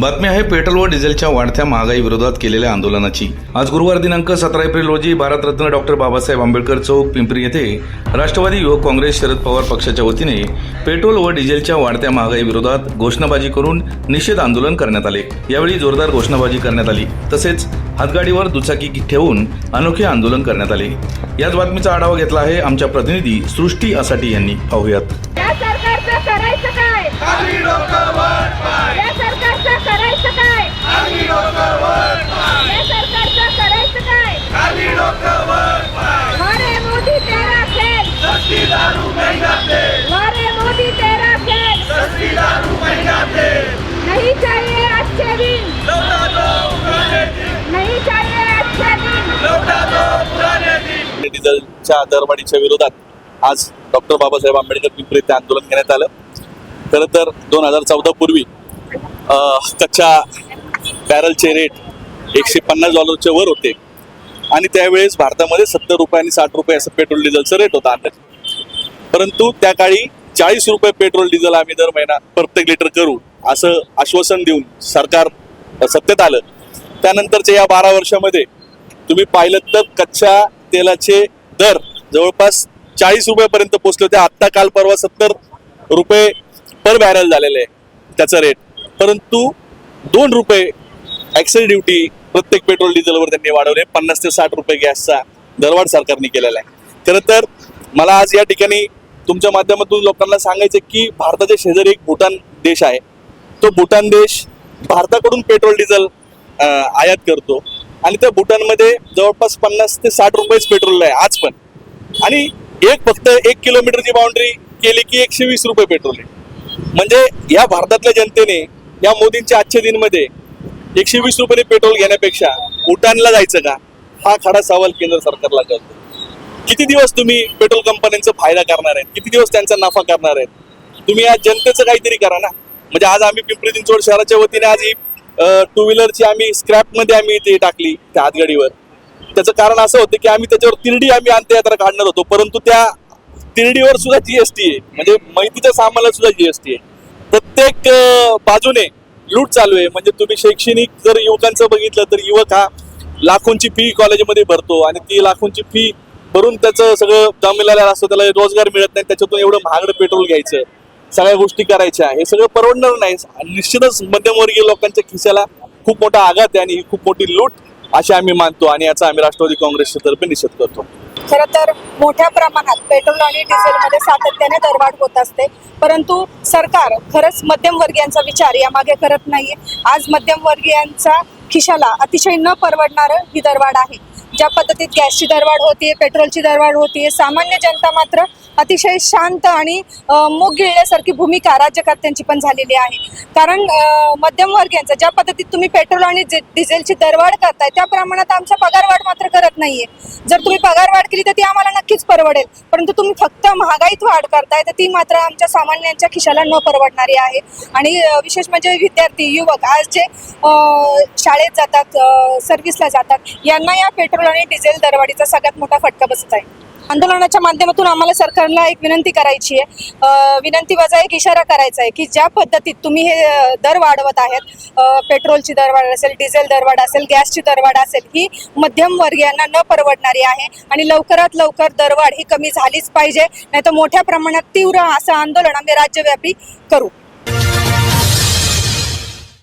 बातमी आहे पेट्रोल व डिझेलच्या वाढत्या महागाई विरोधात केलेल्या आंदोलनाची. आज गुरुवार दिनांक सतरा एप्रिल रोजी भारतरत्न डॉक्टर बाबासाहेब आंबेडकर चौक पिंपरी येथे राष्ट्रवादी युवक काँग्रेस शरद पवार पक्षाच्या वतीने पेट्रोल व डिझेलच्या वाढत्या महागाई विरोधात घोषणाबाजी करून निषेध आंदोलन करण्यात आले. यावेळी जोरदार घोषणाबाजी करण्यात आली. तसेच हातगाडीवर दुचाकी ठेवून अनोखे आंदोलन करण्यात आले. याच बातमीचा आढावा घेतला आहे आमच्या प्रतिनिधी सृष्टी आसाठी यांनी. पाहूयात. हॉस्पिटलच्या दरवाढीच्या विरोधात आज डॉक्टर बाबासाहेब आंबेडकर पिंपरी ते आंदोलन घेण्यात आलं. खरं तर दोन हजार चौदा पूर्वी कच्च्या बॅरलचे रेट एकशे पन्नास डॉलरच्या वर होते. आणि त्यावेळेस भारतामध्ये सत्तर रुपये आणि साठ रुपये असं पेट्रोल डिझेलचं रेट होता अंदाज. परंतु त्या काळी चाळीस रुपये पेट्रोल डिझेल आम्ही दर महिना प्रत्येक लिटर करू असं आश्वासन देऊन सरकार सत्तेत आलं. त्यानंतरच्या या बारा वर्षामध्ये तुम्ही पाहिलं तर कच्च्या तेलाचे दर जवळपास चाळीस रुपयापर्यंत पोहोचले होते. आत्ता काल परवा सत्तर रुपये पर बॅरल झालेले आहे त्याचा रेट परंतु दोन रुपये ॲक्सेल ड्युटी प्रत्येक पेट्रोल डिझेलवर त्यांनी वाढवले. पन्नास ते साठ रुपये गॅसचा दरवाढ सरकारने केलेला आहे. खरं तर मला आज या ठिकाणी तुमच्या माध्यमातून लोकांना सांगायचं की भारताच्या शेजारी एक भूटान देश आहे. तो भूटान देश भारताकडून पेट्रोल डिझेल आयात करतो. आणि त्या भूटानमध्ये जवळपास पन्नास ते साठ रुपयेच पेट्रोल आहे आज पण. आणि एक फक्त एक किलोमीटरची बाउंड्री केली की एकशे वीस रुपये पेट्रोल आहे. म्हणजे या भारतातल्या जनतेने या मोदींच्या आजच्या दिनमध्ये एकशे वीस रुपये पेट्रोल घेण्यापेक्षा भूटानला जायचं का? हा खरा सवाल केंद्र सरकारला करतो किती दिवस तुम्ही पेट्रोल कंपन्यांचा फायदा करणार आहेत? किती दिवस त्यांचा नफा करणार आहेत? तुम्ही आज जनतेचं काहीतरी करा ना. म्हणजे आज आम्ही पिंपरी चिंचवड शहराच्या वतीने आज ही टू व्हीलरची आम्ही स्क्रॅपमध्ये आम्ही ती टाकली त्या हातगाडीवर. त्याचं कारण असं होतं की आम्ही त्याच्यावर तिरडी आम्ही अंत्ययात्रा काढणार होतो परंतु त्या तिरडीवर सुद्धा जीएसटी आहे. म्हणजे माहितीच्या सामानाला सुद्धा जीएसटी आहे. प्रत्येक बाजूने लूट चालू आहे. म्हणजे तुम्ही शैक्षणिक जर युवकांचं बघितलं तर युवक हा लाखोंची फी कॉलेजमध्ये भरतो आणि ती लाखोंची फी भरून त्याचं सगळं जमिलेलं असतं त्याला रोजगार मिळत नाही त्याच्यातून एवढं महागडं पेट्रोल घ्यायचं. सगळ्या गोष्टी करायच्या. हे सगळं परवडणार नाही. निश्चितच मध्यमवर्गीय लोकांच्या खिशाला खूप मोठा आघात आहे आणि ही खूप मोठी लूट अशी आम्ही मानतो आणि याचा आम्ही राष्ट्रवादी काँग्रेसच्या तर्फे निषेध करतो. खरं तर मोठ्या प्रमाणात पेट्रोल आणि डिझेलमध्ये सातत्याने दरवाढ होत असते. परंतु सरकार खरंच मध्यमवर्गीयांचा विचार यामागे करत नाहीये. आज मध्यमवर्गीयांचा खिशाला अतिशय न परवडणारं ही दरवाढ आहे. ज्या पद्धतीत गॅसची दरवाढ होतीये पेट्रोलची दरवाढ होतीये सामान्य जनता मात्र अतिशय शांत आणि अं, मूग गिळण्यासारखी भूमिका राज्यकर्त्यांची पण झालेली आहे. कारण मध्यमवर्गीयांचा ज्या पद्धतीत तुम्ही पेट्रोल आणि डिझेलची दरवाढ करताय त्या प्रमाणात आमचा पगारवाढ मात्र करत नाहीये. जर तुम्ही पगारवाढ केली तर ती आम्हाला नक्कीच परवडेल. परंतु तुम्ही फक्त महागाईत वाढ करताय तर ती मात्र आमच्या सामान्यांच्या खिशाला न परवडणारी आहे. आणि विशेष म्हणजे विद्यार्थी युवक आज जे शाळेत जातात सर्व्हिसला जातात यांना या पेट्रोल आणि डिझेल दरवाढीचा सगळ्यात मोठा फटका बसत आहे. आंदोलनाच्या माध्यमातून आम्हाला सरकारला एक विनंती करायची आहे. विनंती वजा एक इशारा करायचा आहे की ज्या पद्धतीत तुम्ही हे दर वाढवत आहेत पेट्रोलची दरवाढ असेल डिझेल दरवाढ असेल गॅसची दरवाढ असेल ही मध्यमवर्गीयांना न परवडणारी आहे आणि लवकरात लवकर दरवाढ ही कमी झालीच पाहिजे नाही तर मोठ्या प्रमाणात तीव्र असं आंदोलन आम्ही राज्यव्यापी करू.